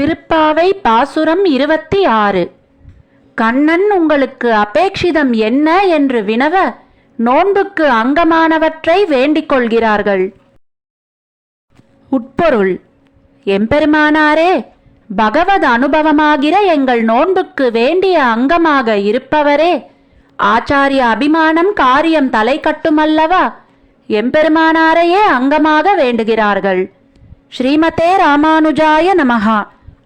திருப்பாவை பாசுரம் இருபத்தி ஆறு. கண்ணன் உங்களுக்கு அபேட்சிதம் என்ன என்று வினவ நோன்புக்கு அங்கமானவற்றை வேண்டிக் கொள்கிறார்கள். உட்பொருள். எம்பெருமானாரே பகவத் அனுபவமாகிற எங்கள் நோன்புக்கு வேண்டிய அங்கமாக இருப்பவரே ஆச்சாரிய அபிமானம் காரியம் தலை கட்டுமல்லவா எம்பெருமானாரையே அங்கமாக வேண்டுகிறார்கள். ஸ்ரீமதே ராமானுஜாய நமஹா.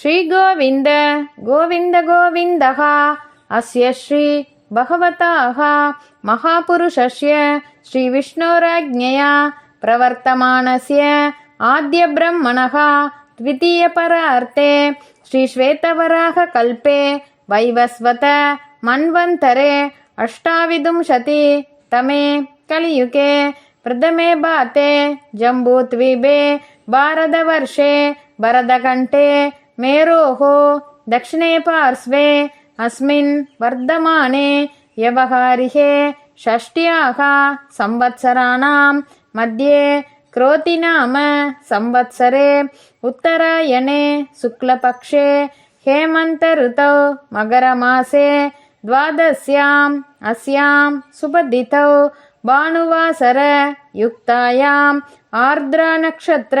श्रीगोविन्द गोविन्द गोविन्दः। अस्य श्री श्रीभगवताः महापुरुषस्य श्रीविष्णोराज्ञया प्रवर्तमानस्य आद्यब्रह्मणः द्वितीयपरार्थे श्रीश्वेतवराहकल्पे वैवस्वत मन्वन्तरे अष्टाविंशतितमे कलियुगे प्रथमे भाते जम्बूद्वीपे भारतवर्षे वरदकण्ठे मेरोः दक्षिणे पार्श्वे अस्मिन् वर्धमाने व्यवहारिहे षष्ट्याः संवत्सराणां मध्ये क्रोतिनाम संवत्सरे उत्तरायणे शुक्लपक्षे हेमन्तऋतौ मकरमासे द्वादश्याम् अस्यां सुपदितौ भानुवासर युक्तायाम् आर्द्रनक्षत्र